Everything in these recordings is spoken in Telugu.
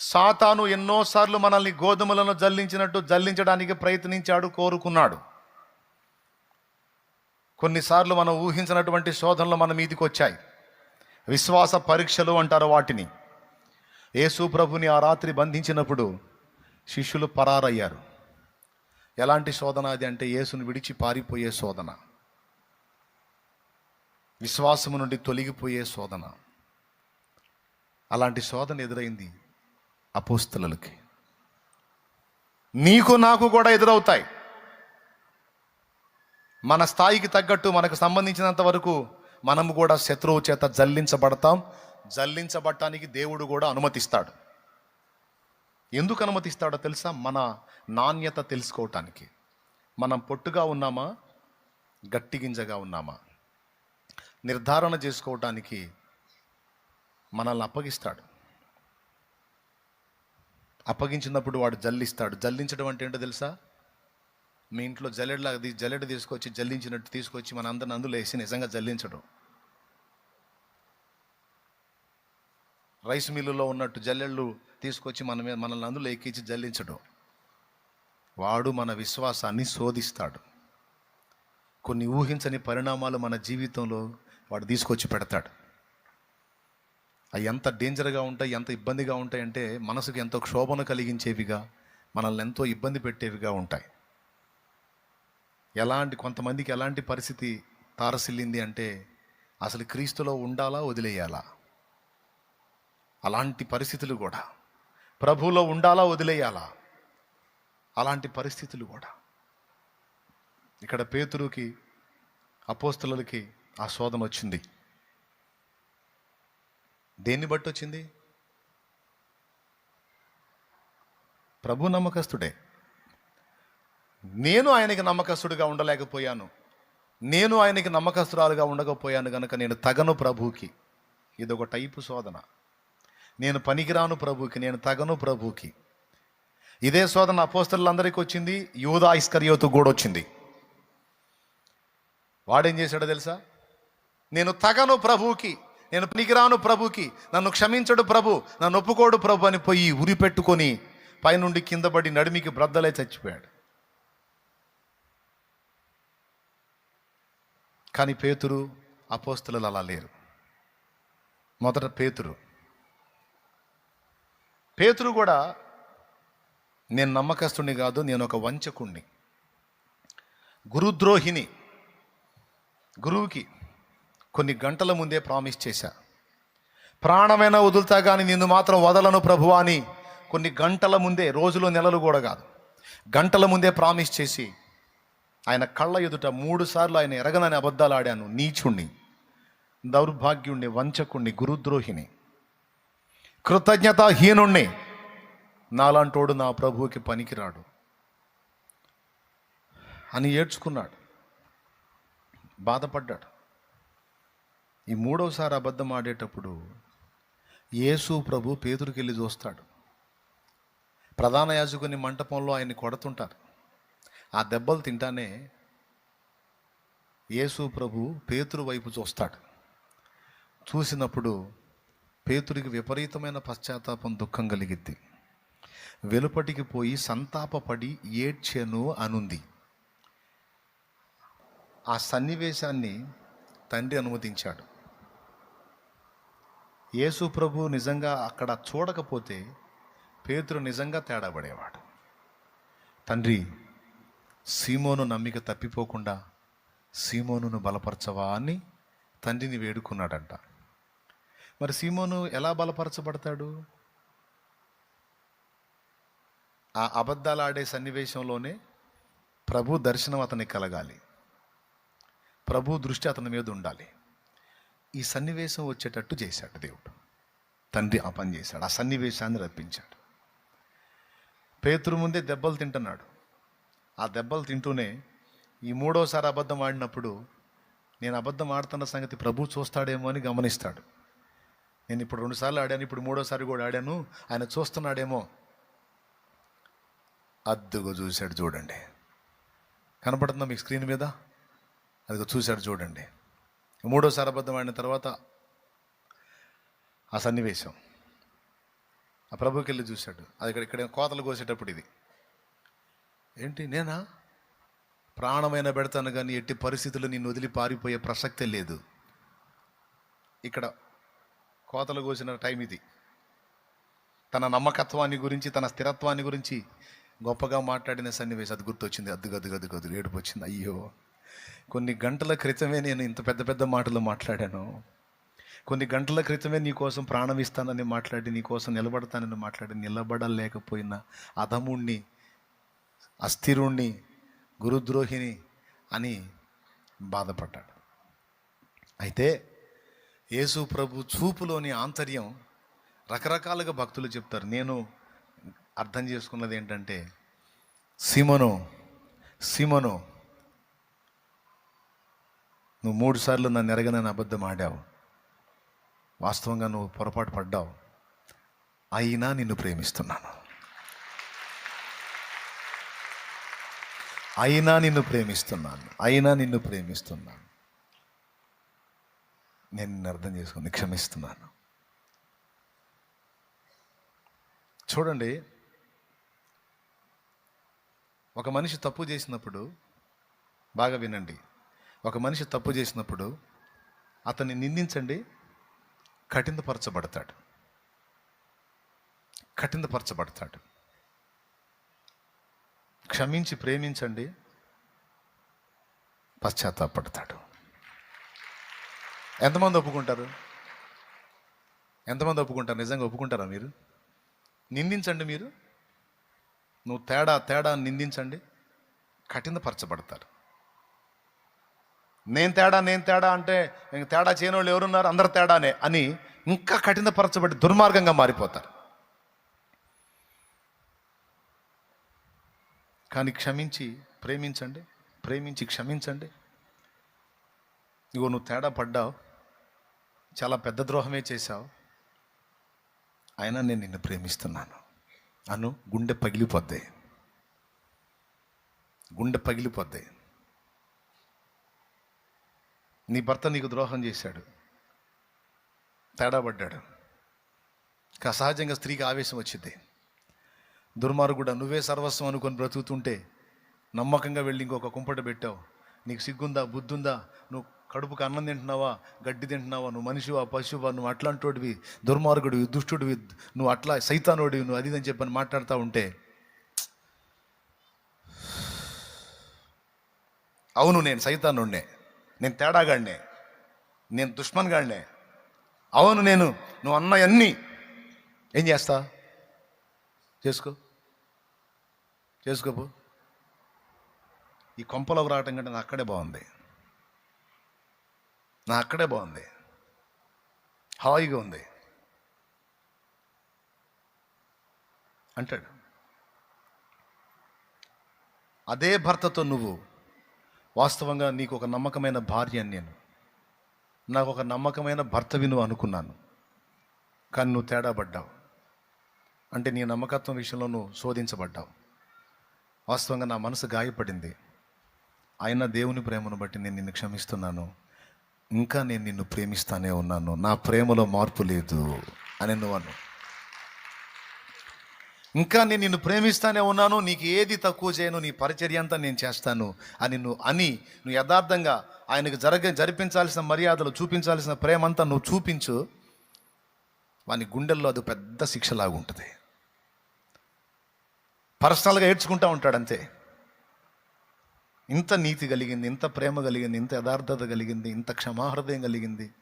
సాతాను ఎన్నోసార్లు మనల్ని గోధుమలను జల్లించినట్టు జల్లించడానికి ప్రయత్నించాడు కోరుకున్నాడు. కొన్నిసార్లు మనం ఊహించినటువంటి శోధనలు మన మీదికి వచ్చాయి విశ్వాస పరీక్షలు అంటారు వాటిని. యేసు ప్రభుని ఆ రాత్రి బంధించినప్పుడు శిష్యులు పరారయ్యారు. ఎలాంటి శోధన అది అంటే యేసును విడిచి పారిపోయే శోధన. విశ్వాసము నుండి తొలగిపోయే శోధన. అలాంటి శోధన ఎదురైంది. అపోస్తలకి నీకు నాకు కూడా ఎదురవుతాయి. మన స్థాయికి తగ్గట్టు మనకు సంబంధించినంత వరకు మనము కూడా శత్రువు చేత జల్లించబడతాం. జల్లించబడటానికి దేవుడు కూడా అనుమతిస్తాడు. ఎందుకు అనుమతిస్తాడో తెలుసా? మన నాణ్యత తెలుసుకోవటానికి. మనం పొట్టుగా ఉన్నామా? గట్టి గింజగా ఉన్నామా? నిర్ధారణ చేసుకోవటానికి మనల్ని అప్పగిస్తాడు. అప్పగించినప్పుడు వాడు జల్లిస్తాడు. జల్లించడం అంటే ఏంటో తెలుసా? మీ ఇంట్లో జల్లెడలాగా తీ జల్లెడ తీసుకొచ్చి జల్లించినట్టు తీసుకొచ్చి మన అందరిని అందులో వేసి నిజంగా జల్లించడం. రైస్ మిల్లులో ఉన్నట్టు జల్లెళ్ళు తీసుకొచ్చి మన మీద మనల్ని అందులో ఎక్కించి జల్లించడం. వాడు మన విశ్వాసాన్ని శోధిస్తాడు. కొన్ని ఊహించని పరిణామాలు మన జీవితంలో వాడు తీసుకొచ్చి పెడతాడు. అవి ఎంత డేంజర్గా ఉంటాయి ఎంత ఇబ్బందిగా ఉంటాయంటే మనసుకు ఎంతో క్షోభను కలిగించేవిగా మనల్ని ఎంతో ఇబ్బంది పెట్టేవిగా ఉంటాయి. ఎలాంటి కొంతమందికి ఎలాంటి పరిస్థితి తారసిల్లింది అంటే అసలు క్రీస్తులో ఉండాలా వదిలేయాలా? అలాంటి పరిస్థితులు కూడా. ప్రభువులో ఉండాలా వదిలేయాలా? అలాంటి పరిస్థితులు కూడా. ఇక్కడ పేతురుకి అపోస్తులకి ఆ శోధన వచ్చింది. దేన్ని బట్టి వచ్చింది ప్రభు నమ్మకస్తుడే. నేను ఆయనకి నమ్మకస్తుడిగా ఉండలేకపోయాను. నేను ఆయనకి నమ్మకస్తురాలుగా ఉండకపోయాను కనుక నేను తగను ప్రభుకి ఇదొక టైపు శోధన. నేను పనికిరాను ప్రభుకి నేను తగను ప్రభుకి ఇదే శోధన అపోస్తలందరికీ వచ్చింది యూదా ఇస్కరియోతు కూడా వచ్చింది వాడేం చేశాడో తెలుసా? నేను తగను ప్రభుకి నేను పనికిరాను ప్రభుకి నన్ను క్షమించడు ప్రభు నన్ను ఒప్పుకోడు ప్రభు అని పోయి ఉరి పెట్టుకొని పైనుండి కింద పడి నడిమికి బ్రద్దలై చచ్చిపోయాడు. కానీ పేతురు అపోస్తులు అలా లేరు. మొదట పేతురు. పేతురు కూడా నేను నమ్మకస్తుని కాదు నేను ఒక వంచకుణ్ణి. గురుద్రోహిని. గురువుకి కొన్ని గంటల ముందే ప్రామిస్ చేశా. ప్రాణమైన వదులుతా కానీ నిన్ను మాత్రం వదలను ప్రభు అని కొన్ని గంటల ముందే రోజులు నెలలు కూడా కాదు. గంటల ముందే ప్రామిస్ చేసి ఆయన కళ్ళ ఎదుట మూడు సార్లు ఆయన ఎరగనని అబద్ధాలు ఆడాను. నీచుణ్ణి దౌర్భాగ్యుణ్ణి వంచకుణ్ణి గురుద్రోహిని కృతజ్ఞతాహీనుణ్ణి. నాలాంటోడు నా ప్రభువుకి పనికిరాడు అని ఏడ్చుకున్నాడు. బాధపడ్డాడు. ఈ మూడవసారి అబద్ధం ఆడేటప్పుడు యేసు ప్రభు పేతురికి వెళ్ళి చూస్తాడు. ప్రధాన యాజకుని మంటపంలో ఆయన్ని కొడుతుంటారు. ఆ దెబ్బలు తింటానే యేసు ప్రభు పేతురు వైపు చూస్తాడు. చూసినప్పుడు పేతురికి విపరీతమైన పశ్చాత్తాపం దుఃఖం కలిగిద్ది. వెలుపటికి పోయి సంతాపపడి ఏడ్చెను అనుంది. ఆ సన్నివేశాన్ని తండ్రి అనుమతించాడు. యేసు ప్రభు నిజంగా అక్కడ చూడకపోతే పేతురు నిజంగా తేడా పడేవాడు. తండ్రి సీమోను నమ్మిక తప్పిపోకుండా సీమోనును బలపరచవా అని తండ్రిని వేడుకున్నాడంట. మరి సీమోను ఎలా బలపరచబడతాడు? ఆ అబద్ధాలు ఆడే సన్నివేశంలోనే ప్రభు దర్శనం అతనికి కలగాలి. ప్రభు దృష్టి అతని మీద ఉండాలి. ఈ సన్నివేశం వచ్చేటట్టు చేశాడు దేవుడు. తండ్రి ఆ పని చేశాడు ఆ సన్నివేశాన్ని రప్పించాడు. పేతురు ముందే దెబ్బలు తింటున్నాడు. ఆ దెబ్బలు తింటూనే ఈ మూడోసారి అబద్ధం ఆడినప్పుడు నేను అబద్ధం ఆడుతున్న సంగతి ప్రభు చూస్తాడేమో అని గమనిస్తాడు. నేను ఇప్పుడు రెండుసార్లు ఆడాను ఇప్పుడు మూడోసారి కూడా ఆడాను ఆయన చూస్తున్నాడేమో. అద్దుగా చూశాడు చూడండి. కనపడుతుందా మీకు స్క్రీన్ మీద? అదిగో చూశాడు చూడండి. మూడోసారి అబద్ధమైన తర్వాత ఆ సన్నివేశం. ఆ ప్రభుకి వెళ్ళి చూశాడు. అది ఇక్కడ ఇక్కడ కోతలు కోసేటప్పుడు ఇది. ఏంటి నేనా? ప్రాణమైన పెడతాను కానీ ఎట్టి పరిస్థితుల్లో నిన్ను వదిలి పారిపోయే ప్రసక్తే లేదు. ఇక్కడ కోతలు కోసిన టైం ఇది. తన నమ్మకత్వాన్ని గురించి తన స్థిరత్వాన్ని గురించి గొప్పగా మాట్లాడిన సన్నివేశం. అది గుర్తొచ్చింది. అద్దు గద్దు గద్దు ఏడుపు వచ్చింది అయ్యో కొన్ని గంటల క్రితమే నేను ఇంత పెద్ద పెద్ద మాటలు మాట్లాడాను. కొన్ని గంటల క్రితమే నీ కోసం ప్రాణం ఇస్తానని మాట్లాడి నీ కోసం నిలబడతానని మాట్లాడి నిలబడలేకపోయిన అధముణ్ణి అస్థిరుణ్ణి గురుద్రోహిని అని బాధపడ్డాడు. అయితే యేసు ప్రభు చూపులోని ఆంతర్యం రకరకాలుగా భక్తులు చెప్తారు. నేను అర్థం చేసుకున్నది ఏంటంటే సిమను సిమను నువ్వు మూడు సార్లు నన్ను ఎరగనని అబద్ధం ఆడావు. వాస్తవంగా నువ్వు పొరపాటు పడ్డావు. అయినా నిన్ను ప్రేమిస్తున్నాను. అయినా నిన్ను ప్రేమిస్తున్నాను. అయినా నిన్ను ప్రేమిస్తున్నాను. నేను నిన్ను అర్థం చేసుకుని క్షమిస్తున్నాను. చూడండి ఒక మనిషి తప్పు చేసినప్పుడు బాగా వినండి. ఒక మనిషి తప్పు చేసినప్పుడు అతన్ని నిందించండి కఠినపరచబడతాడు. కఠినపరచబడతాడు. క్షమించి ప్రేమించండి పశ్చాత్తాపడతాడు ఎంతమంది ఒప్పుకుంటారు? ఎంతమంది ఒప్పుకుంటారు? నిజంగా ఒప్పుకుంటారా మీరు? నిందించండి మీరు. నువ్వు తేడా తేడా నిందించండి కఠినపరచబడతారు. నేను తేడా నేను తేడా అంటే ఇంక తేడా చేయని వాళ్ళు ఎవరున్నారు? అందరు తేడానే అని ఇంకా కఠినపరచబడి దుర్మార్గంగా మారిపోతారు. కానీ క్షమించి ప్రేమించండి ప్రేమించి క్షమించండి. ఇగో నువ్వు తేడా పడ్డావు చాలా పెద్ద ద్రోహమే చేశావు. అయినా నేను నిన్ను ప్రేమిస్తున్నాను. అను గుండె పగిలిపోద్ది. గుండె పగిలిపోద్ది. నీ భర్త నీకు ద్రోహం చేశాడు. తేడా పడ్డాడు ఇంకా సహజంగా స్త్రీకి ఆవేశం వచ్చింది. దుర్మార్గుడు నువ్వే సర్వస్వం అనుకొని బ్రతుకుతుంటే నమ్మకంగా వెళ్ళి ఇంకొక కుంపట పెట్టావు. నీకు సిగ్గుందా బుద్ధుందా? నువ్వు కడుపుకు అన్నం తింటున్నావా గడ్డి తింటున్నావా? నువ్వు మనిషివా పశువా? నువ్వు అట్లాంటోడివి దుర్మార్గుడివి దుష్టుడివి నువ్వు అట్లా సైతానోడివి నువ్వు అది అని చెప్పని మాట్లాడుతూ ఉంటే అవును నేను సైతానుడినే నేను తేడాగాడినే. నేను దుష్మన్గాడినే. అవును నేను నువ్వు అన్నయన్నీ. ఏం చేస్తా? చేసుకో. చేసుకోపో. ఈ కొంపలోకి రావటం కంటే నా అక్కడే బాగుంది. నా అక్కడే బాగుంది. హాయిగా ఉంది. అంటాడు. అదే భర్తతో నువ్వు వాస్తవంగా నీకు ఒక నమ్మకమైన భార్య అని నేను. నాకు ఒక నమ్మకమైన భర్తవి నువ్వు అనుకున్నాను. కానీ నువ్వు తేడా పడ్డావు. అంటే నీ నమ్మకత్వం విషయంలో నువ్వు శోధించబడ్డావు. వాస్తవంగా నా మనసు గాయపడింది. అయినా దేవుని ప్రేమను బట్టి నేను నిన్ను క్షమిస్తున్నాను. ఇంకా నేను నిన్ను ప్రేమిస్తానే ఉన్నాను. నా ప్రేమలో మార్పు లేదు అని నువ్వు అను ఇంకా నేను నిన్ను ప్రేమిస్తానే ఉన్నాను నీకు ఏది తక్కువ చేయను నీ పరిచర్య అంతా నేను చేస్తాను అని నువ్వు అని నువ్వు యథార్థంగా ఆయనకు జరగ జరిపించాల్సిన మర్యాదలు చూపించాల్సిన ప్రేమంతా నువ్వు చూపించు. వాని గుండెల్లో అది పెద్ద శిక్షలాగా ఉంటుంది. పర్సనల్గా ఏడ్చుకుంటా ఉంటాడు అంతే. ఇంత నీతి కలిగింది ఇంత ప్రేమ కలిగింది ఇంత యథార్థత కలిగింది ఇంత క్షమాహృదయం కలిగింది.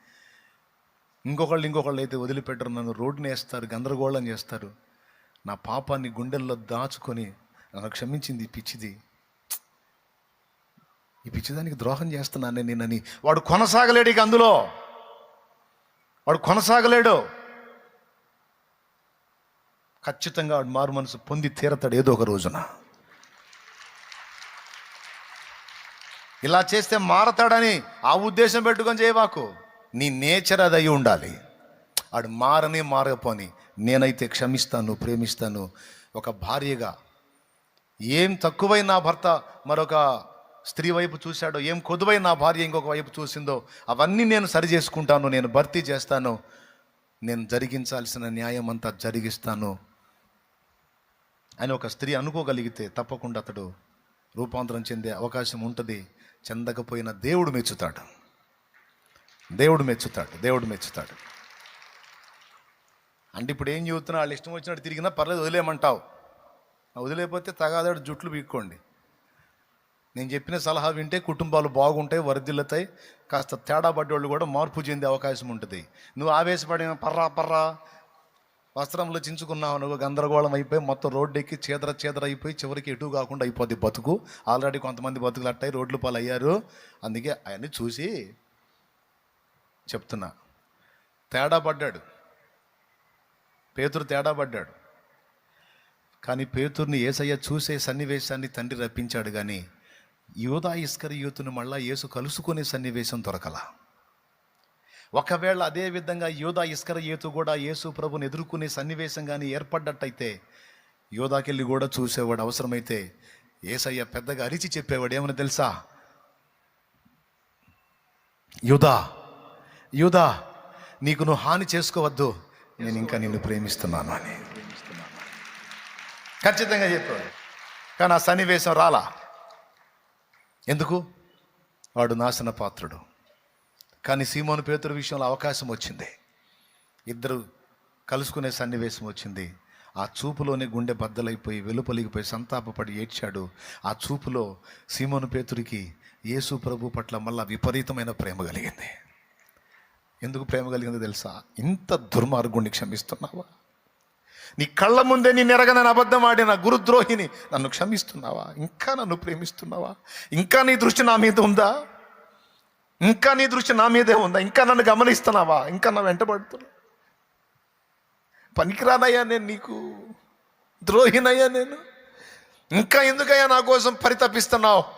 ఇంకొకళ్ళు ఇంకొకళ్ళు అయితే వదిలిపెట్టరు నన్ను రోడ్డుని వేస్తారు గందరగోళం చేస్తారు. నా పాపాన్ని గుండెల్లో దాచుకొని నన్ను క్షమించింది ఈ పిచ్చిది. ఈ పిచ్చిదానికి ద్రోహం చేస్తున్నానే నేనని వాడు కొనసాగలేడు ఇక అందులో. వాడు కొనసాగలేడు. ఖచ్చితంగా వాడు మారు మనసు పొంది తీరతాడు ఏదో ఒక రోజున. ఇలా చేస్తే మారతాడని ఆ ఉద్దేశం పెట్టుకొని చేయవాకు నీ నేచర్ అది అయి ఉండాలి. వాడు మారని మారకపోని నేనైతే క్షమిస్తాను ప్రేమిస్తాను. ఒక భార్యగా ఏం తక్కువై నా భర్త మరొక స్త్రీ వైపు చూశాడో ఏం కొదువై నా భార్య ఇంకొక వైపు చూసిందో అవన్నీ నేను సరి చేసుకుంటాను నేను భర్తీ చేస్తాను. నేను జరిగించాల్సిన న్యాయం అంతా జరిగిస్తాను అని ఒక స్త్రీ అనుకోగలిగితే తప్పకుండా అతడు రూపాంతరం చెందే అవకాశం ఉంటుంది. చెందకపోయిన దేవుడు మెచ్చుతాడు. దేవుడు మెచ్చుతాడు దేవుడు మెచ్చుతాడు. అంటే ఇప్పుడు ఏం చెబుతున్నా వాళ్ళు ఇష్టం వచ్చినట్టు తిరిగినా పర్లేదు వదిలేయమంటావు. వదిలేకపోతే తగాదాడు జుట్లు పీక్కోండి. నేను చెప్పిన సలహా వింటే కుటుంబాలు బాగుంటాయి వరదిల్లుతాయి కాస్త తేడా పడ్డోళ్ళు కూడా మార్పు చెందే అవకాశం ఉంటుంది. నువ్వు ఆవేశపడిన పర్రా పర్రా వస్త్రంలో చించుకున్నావు నువ్వు గందరగోళం అయిపోయి మొత్తం రోడ్డు ఎక్కి చేదర చేదర అయిపోయి చివరికి ఎటు కాకుండా అయిపోద్ది బతుకు. ఆల్రెడీ కొంతమంది బతుకులు అట్టాయి రోడ్లు పాలు అయ్యారు అందుకే అవన్నీ చూసి చెప్తున్నా. తేడా పడ్డాడు. పేతురు తేడా పడ్డాడు. కానీ పేతుర్ని ఏసయ్య చూసే సన్నివేశాన్ని తండ్రి రప్పించాడు కానీ యోధా ఇస్కర్ యూతును మళ్ళా యేసు కలుసుకునే సన్నివేశం దొరకలా. ఒకవేళ అదే విధంగా యోధా ఇస్కర యూతు కూడా యేసు ప్రభుని ఎదుర్కొనే సన్నివేశం కానీ ఏర్పడ్డట్టయితే యోధాకెళ్ళి కూడా చూసేవాడు అవసరమైతే ఏసయ్య పెద్దగా అరిచి చెప్పేవాడు ఏమని తెలుసా? యుధా యుధా నీకు నువ్వు హాని చేసుకోవద్దు. నేను ఇంకా నిన్ను ప్రేమిస్తున్నాను అని. ఖచ్చితంగా చెప్పాడు కానీ ఆ సన్నివేశం రాలా. ఎందుకు? వాడు నాశన పాత్రుడు. కానీ సీమోను పేతురు విషయంలో అవకాశం వచ్చింది. ఇద్దరు కలుసుకునే సన్నివేశం వచ్చింది. ఆ చూపులోనే గుండె బద్దలైపోయి వెలుపలిగిపోయి సంతాపపడి ఏడ్చాడు. ఆ చూపులో సీమోను పేతురికి యేసు ప్రభు పట్ల మళ్ళా విపరీతమైన ప్రేమ కలిగింది. ఎందుకు ప్రేమ కలిగిందో తెలుసా? ఇంత దుర్మార్గుణ్ణి క్షమిస్తున్నావా? నీ కళ్ళ ముందే నీ నెరగనని అబద్ధం ఆడిన గురుద్రోహిని నన్ను క్షమిస్తున్నావా? ఇంకా నన్ను ప్రేమిస్తున్నావా? ఇంకా నీ దృష్టి నా మీద ఉందా? ఇంకా నీ దృష్టి నా మీదే ఉందా? ఇంకా నన్ను గమనిస్తున్నావా? ఇంకా నా వెంటబడుతున్నా పనికిరానయ్యా నేను నీకు. ద్రోహినయ్యా నేను. ఇంకా ఎందుకయ్యా నా కోసం పరితపిస్తున్నావు?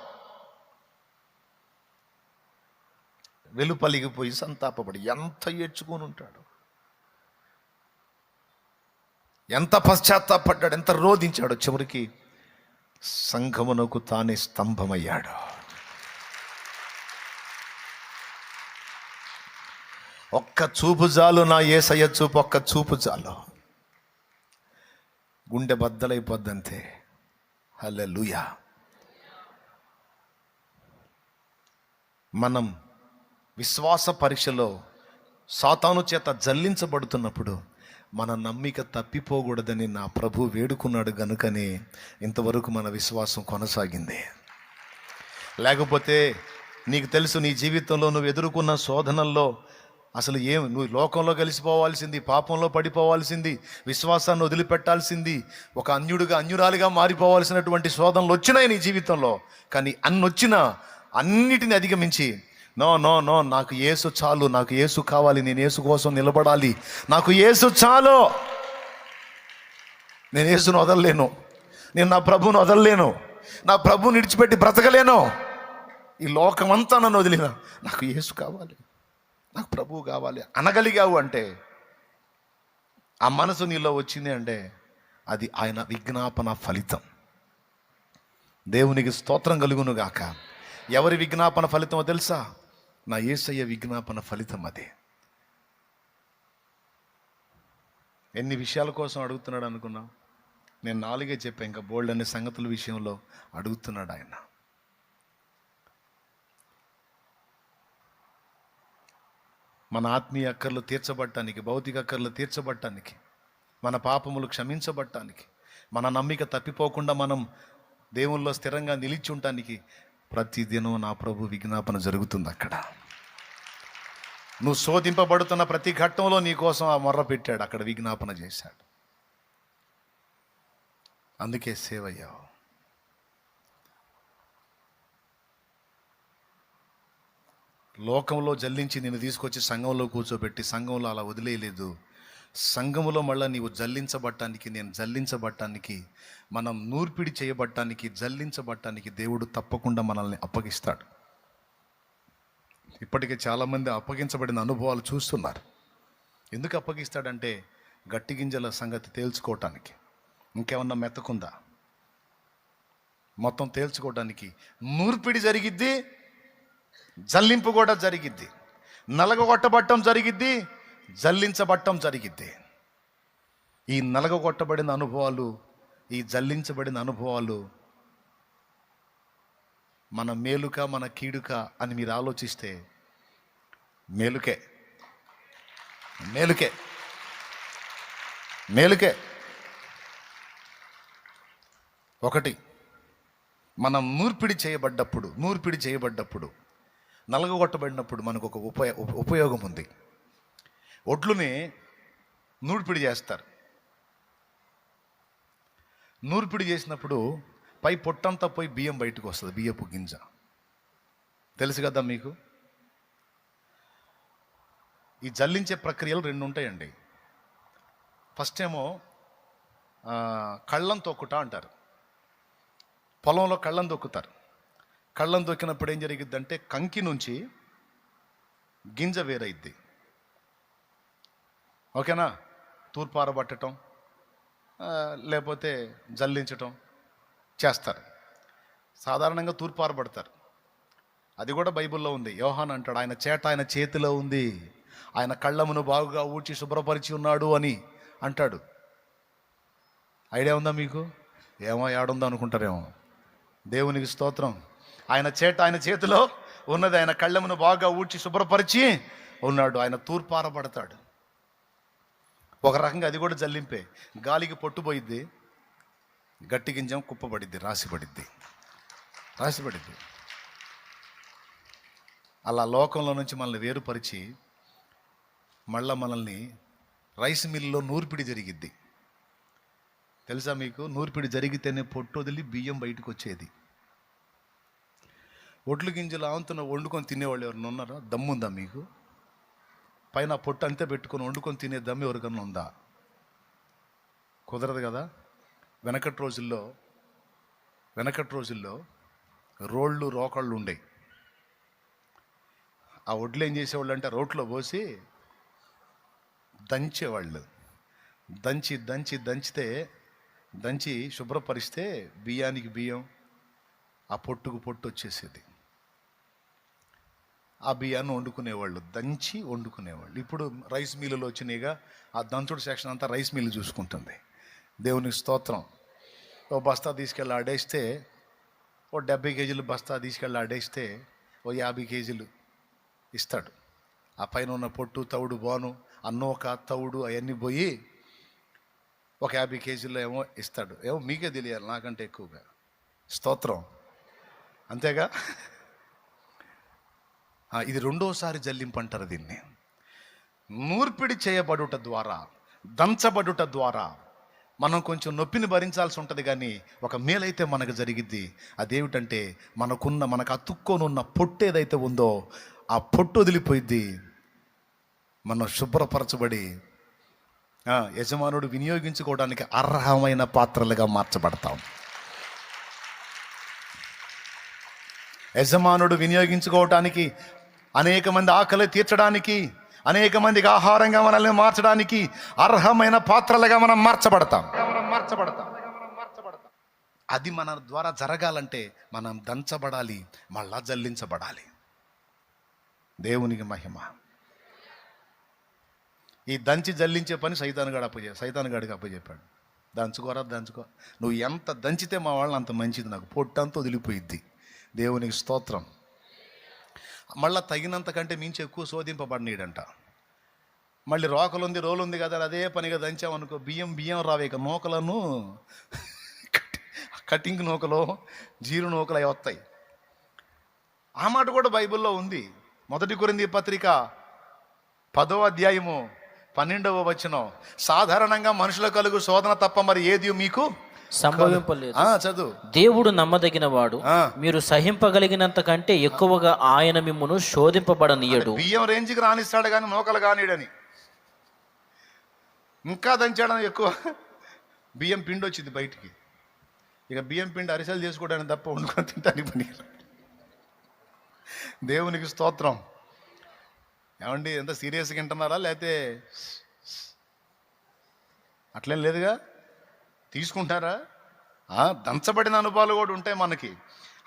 వెలుపలిగిపోయి సంతాపపడి ఎంత ఏడ్చుకొని ఉంటాడు ఎంత పశ్చాత్తాపడ్డాడు ఎంత రోధించాడు చివరికి సంఘమునకు తానే స్తంభమయ్యాడు. ఒక్క చూపు చాలు నా ఏసయ్య చూపు ఒక్క చూపు చాలు. గుండె బద్దలైపోద్దంతే. హలే మనం విశ్వాస పరీక్షలో సాతాను చేత జల్లించబడుతున్నప్పుడు మన నమ్మిక తప్పిపోకూడదని నా ప్రభు వేడుకున్నాడు గనుకనే ఇంతవరకు మన విశ్వాసం కొనసాగింది. లేకపోతే నీకు తెలుసు నీ జీవితంలో నువ్వు ఎదుర్కొన్న శోధనల్లో అసలు ఏం నువ్వు లోకంలో కలిసిపోవాల్సింది పాపంలో పడిపోవాల్సింది విశ్వాసాన్ని వదిలిపెట్టాల్సింది ఒక అన్యుడిగా అన్యురాలిగా మారిపోవాల్సినటువంటి శోధనలు వచ్చినాయి నీ జీవితంలో. కానీ అన్నొచ్చినా అన్నిటిని అధిగమించి నో నో నో నాకు ఏసు చాలు నాకు ఏసు కావాలి నేను ఏసు కోసం నిలబడాలి. నాకు ఏసు చాలు. నేను ఏసును వదలలేను. నేను నా ప్రభువును వదలలేను. నా ప్రభువుని విడిచిపెట్టి బ్రతకలేను. ఈ లోకమంతా నన్ను వదిలిన నాకు ఏసు కావాలి. నాకు ప్రభువు కావాలి. అనగలిగావు అంటే ఆ మనసు నీలో వచ్చింది అంటే అది ఆయన విజ్ఞాపన ఫలితం. దేవునికి స్తోత్రం కలుగునుగాక ఎవరి విజ్ఞాపన ఫలితమో తెలుసా? నా ఏసయ్య విజ్ఞాపన ఫలితం అది. ఎన్ని విషయాల కోసం అడుగుతున్నాడు అనుకున్నావు? నేను నాలుగే చెప్పాను ఇంకా బోల్డ్ అనే సంగతుల విషయంలో అడుగుతున్నాడు ఆయన. మన ఆత్మీయ అక్కర్లు తీర్చబట్టానికి భౌతిక అక్కర్లు తీర్చబట్టానికి మన పాపములు క్షమించబట్టానికి మన నమ్మిక తప్పిపోకుండా మనం దేవుల్లో స్థిరంగా నిలిచి ఉండటానికి ప్రతిదినం నా ప్రభు విజ్ఞాపన జరుగుతుంది అక్కడ. నువ్వు శోధింపబడుతున్న ప్రతి ఘట్టంలో నీ కోసం ఆ మొర్ర పెట్టాడు అక్కడ విజ్ఞాపన చేశాడు. అందుకే సేవ్ అయ్యావు లోకంలో జల్లించి నేను తీసుకొచ్చి సంఘంలో కూర్చోబెట్టి సంఘంలో అలా వదిలేయలేదు. సంఘములో మళ్ళీ నీవు జల్లించబట్టానికి నేను జల్లించబట్టానికి మనం నూర్పిడి చేయబట్టానికి జల్లించబట్టానికి దేవుడు తప్పకుండా మనల్ని అప్పగిస్తాడు. ఇప్పటికే చాలామంది అప్పగించబడిన అనుభవాలు చూస్తున్నారు. ఎందుకు అప్పగిస్తాడంటే గట్టి గింజల సంగతి తేల్చుకోవటానికి. ఇంకేమన్నా మెత్తకుందా మొత్తం తేల్చుకోవడానికి నూర్పిడి జరిగిద్ది జల్లింపు కూడా జరిగిద్ది. నలగొట్టబట్టం జరిగిద్ది జల్లించబట్టం జరిగిద్ది. ఈ నలగొట్టబడిన అనుభవాలు ఈ జల్లించబడిన అనుభవాలు మన మేలుక మన కీడుక అని మీరు ఆలోచిస్తే మేలుకే. మేలుకే. మేలుకే. ఒకటి మనం నూర్పిడి చేయబడ్డప్పుడు నూర్పిడి చేయబడ్డప్పుడు నలగొట్టబడినప్పుడు మనకు ఒక ఉపయ ఉపయోగం ఉంది ఒడ్లుని నూర్పిడి చేస్తారు. నూర్పిడి చేసినప్పుడు పై పొట్టంతా పోయి బియ్యం బయటకు వస్తుంది బియ్యపు గింజ. తెలుసు కదా మీకు? ఈ జల్లించే ప్రక్రియలు రెండు ఉంటాయండి. ఫస్ట్ ఏమో కళ్ళం తొక్కుట అంటారు. పొలంలో కళ్ళం తొక్కుతారు. కళ్ళం తొక్కినప్పుడు ఏం జరిగిద్దంటే కంకి నుంచి గింజ వేరైద్ది. ఓకేనా? తూర్పారబట్టడం లేకపోతే జల్లించటం చేస్తారు. సాధారణంగా తూర్పారబడతారు. అది కూడా బైబిల్లో ఉంది. యోహాన్ అంటాడు ఆయన చేట ఆయన చేతిలో ఉంది. ఆయన కళ్ళమును బాగుగా ఊడ్చి శుభ్రపరిచి ఉన్నాడు అని అంటాడు. ఐడియా ఉందా మీకు? ఏమో ఏడుందో అనుకుంటారేమో. దేవునికి స్తోత్రం. ఆయన చేట ఆయన చేతిలో ఉన్నది. ఆయన కళ్ళమును బాగా ఊడ్చి శుభ్రపరిచి ఉన్నాడు. ఆయన తూర్పారబడతాడు. ఒక రకంగా అది కూడా జల్లింపే. గాలికి పొట్టుపోయిద్ది గట్టి గింజం కుప్పబడిద్ది రాసిపడిద్ది. రాసిపడిద్ది. అలా లోకంలో నుంచి మనల్ని వేరుపరిచి మళ్ళా మనల్ని రైస్ మిల్లులో నూర్పిడి జరిగిద్ది. తెలుసా మీకు? నూర్పిడి జరిగితేనే పొట్టు వదిలి బియ్యం బయటకు వచ్చేది. ఒడ్లు గింజలు ఆవంతున వండుకొని తినేవాళ్ళు ఎవరైనా ఉన్నారా? దమ్ముందా మీకు? పైన పొట్టు అంతే పెట్టుకొని వండుకొని తినే దమ్ము ఎవరికన్నా ఉందా? కుదరదు కదా? వెనకటి రోజుల్లో వెనకటి రోజుల్లో రోళ్ళు రోకళ్ళు ఉండేవి ఆ వడ్లు ఏం చేసేవాళ్ళు అంటే రోట్లో పోసి దంచేవాళ్ళు. దంచి దంచి దంచితే దంచి శుభ్రపరిస్తే బియ్యానికి బియ్యం ఆ పొట్టుకు పొట్టు వచ్చేసేది. ఆ బియ్యాన్ని వండుకునేవాళ్ళు దంచి వండుకునేవాళ్ళు. ఇప్పుడు రైస్ మిల్లులు వచ్చినాయిగా ఆ దంచుడు సెక్షన్ అంతా రైస్ మిల్లు చూసుకుంటుంది. దేవునికి స్తోత్రం. ఓ బస్తా తీసుకెళ్ళి ఆడేస్తే ఓ డెబ్బై కేజీలు బస్తా తీసుకెళ్ళి ఆడేస్తే ఓ యాభై కేజీలు ఇస్తాడు. ఆ పైన ఉన్న పొట్టు తవుడు బోను అన్నోక తవుడు అవన్నీ పోయి ఒక యాభై కేజీలో ఏమో ఇస్తాడు. ఏమో మీకే తెలియాలి నాకంటే ఎక్కువగా. స్తోత్రం. అంతేగా? ఇది రెండోసారి జల్లింపు అంటారు దీన్ని. నూర్పిడి చేయబడుట ద్వారా దంచబడుట ద్వారా మనం కొంచెం నొప్పిని భరించాల్సి ఉంటుంది కానీ ఒక మేలైతే మనకు జరిగిద్ది. అదేమిటంటే మనకున్న మనకు అతుక్కోనున్న పొట్టు ఏదైతే ఉందో ఆ పొట్టు వదిలిపోయిద్ది. మనం శుభ్రపరచబడి యజమానుడు వినియోగించుకోవడానికి అర్హమైన పాత్రలుగా మార్చబడతాం. యజమానుడు వినియోగించుకోవటానికి అనేక మంది ఆకలి తీర్చడానికి అనేక మందికి ఆహారంగా మనల్ని మార్చడానికి అర్హమైన పాత్రలుగా మనం మార్చబడతాం. మనం మార్చబడతాం అది మన ద్వారా జరగాలంటే మనం దంచబడాలి మళ్ళా జల్లించబడాలి. దేవునికి మహిమ. ఈ దంచి జల్లించే పని సైతానుగాడు అప్పచె సైతానుగాడికి అప్పచెప్పాడు. దంచుకోరా దంచుకో. నువ్వు ఎంత దంచితే మా వాళ్ళని అంత మంచిది నాకు పొట్టంతా వదిలిపోయిద్ది. దేవునికి స్తోత్రం. మళ్ళీ తగినంత కంటే మించి ఎక్కువ శోధింపబడినీడంట. మళ్ళీ రోకలు ఉంది రోలు ఉంది కదా అదే పనిగా దంచామనుకో బియ్యం బియ్యం రావే ఇక. నూకలను కటింగ్ నూకలు జీరు నూకలు అవి వస్తాయి. ఆ మాట కూడా బైబిల్లో ఉంది. మొదటి కొరింది పత్రిక పదో అధ్యాయము పన్నెండవ వచనం. సాధారణంగా మనుషుల కలుగు శోధన తప్ప మరి ఏది మీకు సంభవింపలేదు చదువు. దేవుడు నమ్మదగిన వాడు. మీరు సహింపగలిగినంత కంటే ఎక్కువగా ఆయన మిమ్మును శోధింపబడనీయడు. బియ్యం రేంజ్కి రానిస్తాడు కానీ నూకలు కానీడని ఇంకా దంచాడని ఎక్కువ. బియ్యం పిండి వచ్చింది బయటికి. ఇక బియ్యం పిండి అరిసెలు చేసుకోవడానికి తప్ప వండుకొని తింటానికి పని దేవునికి స్తోత్రం. ఏమండి ఎంత సీరియస్గా వింటున్నారా? లేకపోతే అట్లేం లేదుగా? తీసుకుంటారా? దంచబడిన అనుభవాలు కూడా ఉంటాయి మనకి.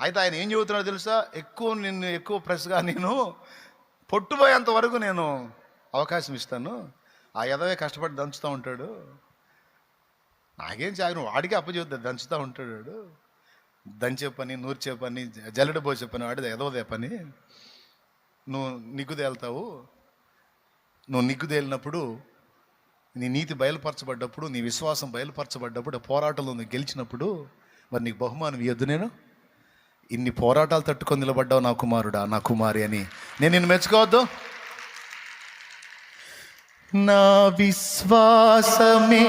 అయితే ఆయన ఏం చెబుతున్నాడో తెలుసా? ఎక్కువ నిన్ను ఎక్కువ ప్రెస్గా నేను పొట్టుపోయేంత వరకు నేను అవకాశం ఇస్తాను. ఆ ఎదవే కష్టపడి దంచుతూ ఉంటాడు. నాకేం చాలు వాడికి అప్పచెబుద్ది దంచుతూ ఉంటాడు వాడు. దంచే పని నూర్చే పని జల్లెడ పోసే పని వాడిది ఎదవదే పని. నువ్వు నిగ్గుదేలుతావు. నువ్వు నిగ్గుదేలినప్పుడు నీ నీతి బయలుపరచబడ్డప్పుడు నీ విశ్వాసం బయలుపరచబడ్డప్పుడు పోరాటంలో నువ్వు గెలిచినప్పుడు మరి నీకు బహుమానం ఇవ్వద్దు నేను. ఇన్ని పోరాటాలు తట్టుకొని నిలబడ్డావు నా కుమారుడా నా కుమారి అని. నేను నిన్ను మెచ్చుకోవద్దు. నా విశ్వాసమే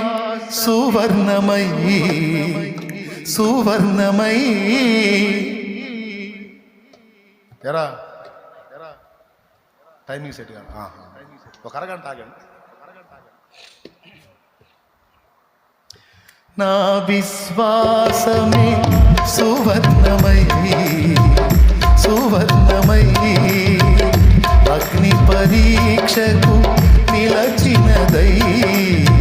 సువర్ణమై సువర్ణమై. ఎరా టైమింగ్ సెట్ కాదు. ఒక అరగంట ఆగండి. నా విశ్వాసమే సువర్ణమయీ సువర్ణమయీ. అగ్ని పరీక్షకు నిలచినదై నిలచినదై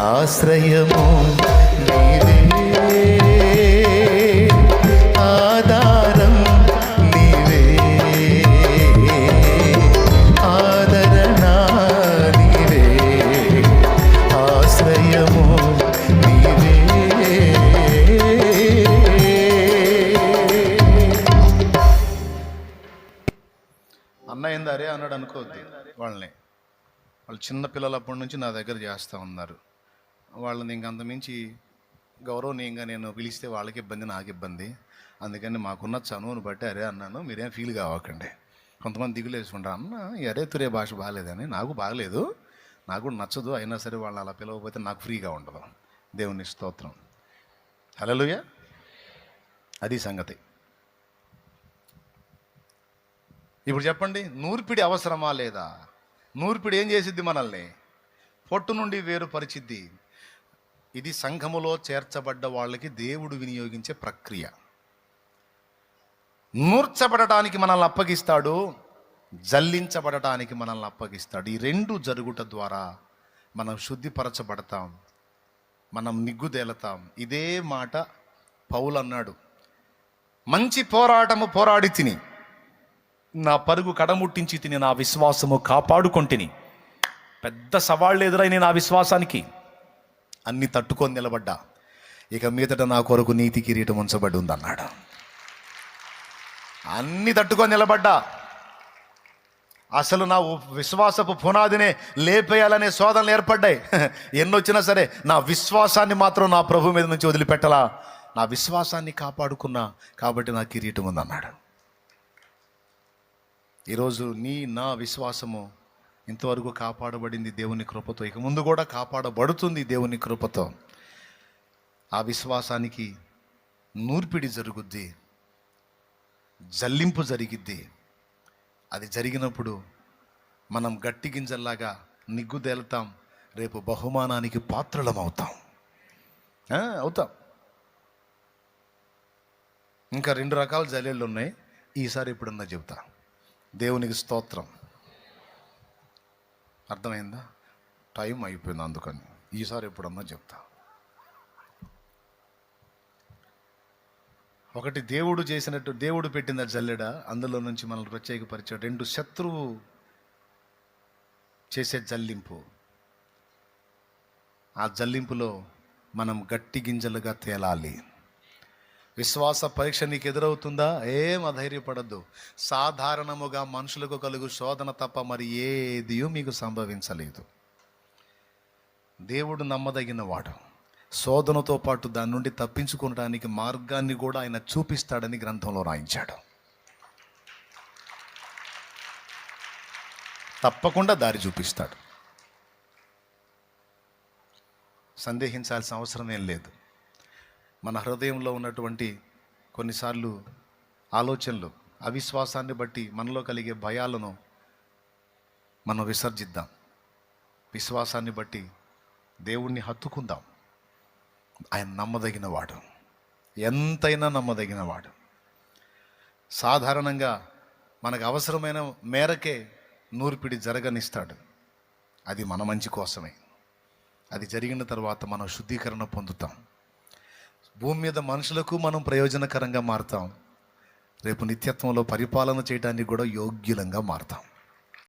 ఆశ్రయము నీవే ఆధారం నీవే. ఆదరణ నీవే. ఆశ్రయము నీవే. అన్న ఏందారే అన్నాడు అనుకోవద్దు వాళ్ళని. వాళ్ళు చిన్న నుంచి నా దగ్గర చేస్తూ ఉన్నారు. వాళ్ళని ఇంక అంతమించి గౌరవనీయంగా నేను పిలిస్తే వాళ్ళకి ఇబ్బంది నాకు ఇబ్బంది. అందుకని మాకున్న చనువును బట్టి అరే అన్నాను మీరేం ఫీల్ కావకండి. కొంతమంది దిగులు వేసుకుంటారు అన్న అరే తురే భాష బాగాలేదని నాకు బాగలేదు. నాకు కూడా నచ్చదు అయినా సరే వాళ్ళు అలా పిలవకపోతే నాకు ఫ్రీగా ఉండదు. దేవుని స్తోత్రం. హలోయ అది సంగతి. ఇప్పుడు చెప్పండి నూర్పిడి అవసరమా లేదా? నూర్పిడి ఏం చేసిద్ది మనల్ని? పొట్టు నుండి వేరు పరిచిద్ది ఇది సంఘములో చేర్చబడ్డ వాళ్ళకి దేవుడు వినియోగించే ప్రక్రియ. నూర్చబడటానికి మనల్ని అప్పగిస్తాడు జల్లించబడటానికి మనల్ని అప్పగిస్తాడు. ఈ రెండు జరుగుట ద్వారా మనం శుద్ధిపరచబడతాం మనం నిగ్గుదేలతాం. ఇదే మాట పౌలు అన్నాడు. మంచి పోరాటము పోరాడి తిని నా పరుగు కడముట్టించి తిని నా విశ్వాసము కాపాడుకొంటిని. పెద్ద సవాళ్ళు ఎదురైన నా విశ్వాసానికి. అన్ని తట్టుకొని నిలబడ్డా. ఇక మీదట నా కొరకు నీతి కిరీటం ఉంచబడి ఉందన్నాడు. అన్ని తట్టుకొని నిలబడ్డా. అసలు నా విశ్వాసపు పునాదినే లేపేయాలనే శోధనలు ఏర్పడ్డాయి. ఎన్నొచ్చినా సరే నా విశ్వాసాన్ని మాత్రం నా ప్రభు మీద నుంచి వదిలిపెట్టలా. నా విశ్వాసాన్ని కాపాడుకున్నా కాబట్టి నా కిరీటం ఉందన్నాడు. ఈరోజు నీ నా విశ్వాసము ఇంతవరకు కాపాడబడింది దేవుని కృపతో. ఇక ముందు కూడా కాపాడబడుతుంది దేవుని కృపతో. ఆ విశ్వాసానికి నూర్పిడి జరుగుద్ది. జల్లింపు జరిగిద్ది. అది జరిగినప్పుడు మనం గట్టి గింజల్లాగా నిగ్గుదేలుతాం. రేపు బహుమానానికి పాత్రలం అవుతాం. అవుతాం. ఇంకా రెండు రకాల జల్లేళ్ళు ఉన్నాయి ఈసారి ఎప్పుడన్నా చెబుతా. దేవునికి స్తోత్రం. అర్థమైందా? టైం అయిపోయింది అందుకని. ఈసారి ఎప్పుడన్నా చెప్తా. ఒకటి దేవుడు చేసినట్టు దేవుడు పెట్టిన జల్లెడ అందులో నుంచి మనల్ని ప్రత్యేకపరిచాడు రెండు శత్రువు చేసే జల్లింపు. ఆ జల్లింపులో మనం గట్టి గింజలుగా తేలాలి. విశ్వాస పరీక్ష నీకు ఎదురవుతుందా? ఏం అధైర్యపడద్దు. సాధారణముగా మనుషులకు కలుగు శోధన తప్ప మరి ఏది మీకు సంభవించలేదు. దేవుడు నమ్మదగిన వాడు. శోధనతో పాటు దాని నుండి తప్పించుకోవడానికి మార్గాన్ని కూడా ఆయన చూపిస్తాడని గ్రంథంలో రాయించాడు. తప్పకుండా దారి చూపిస్తాడు. సందేహించాల్సిన అవసరం ఏం లేదు. మన హృదయంలో ఉన్నటువంటి కొన్నిసార్లు ఆలోచనలు అవిశ్వాసాన్ని బట్టి మనలో కలిగే భయాలను మనం విసర్జిద్దాం. విశ్వాసాన్ని బట్టి దేవుణ్ణి హత్తుకుందాం. ఆయన నమ్మదగిన వాడు ఎంతైనా నమ్మదగినవాడు. సాధారణంగా మనకు అవసరమైన మేరకే నూర్పిడి జరగనిస్తాడు. అది మన మంచి కోసమే. అది జరిగిన తర్వాత మనం శుద్ధీకరణ పొందుతాం. భూమి మీద మనుషులకు మనం ప్రయోజనకరంగా మారుతాం. రేపు నిత్యత్వంలో పరిపాలన చేయడానికి కూడా యోగ్యులంగా మారుతాం.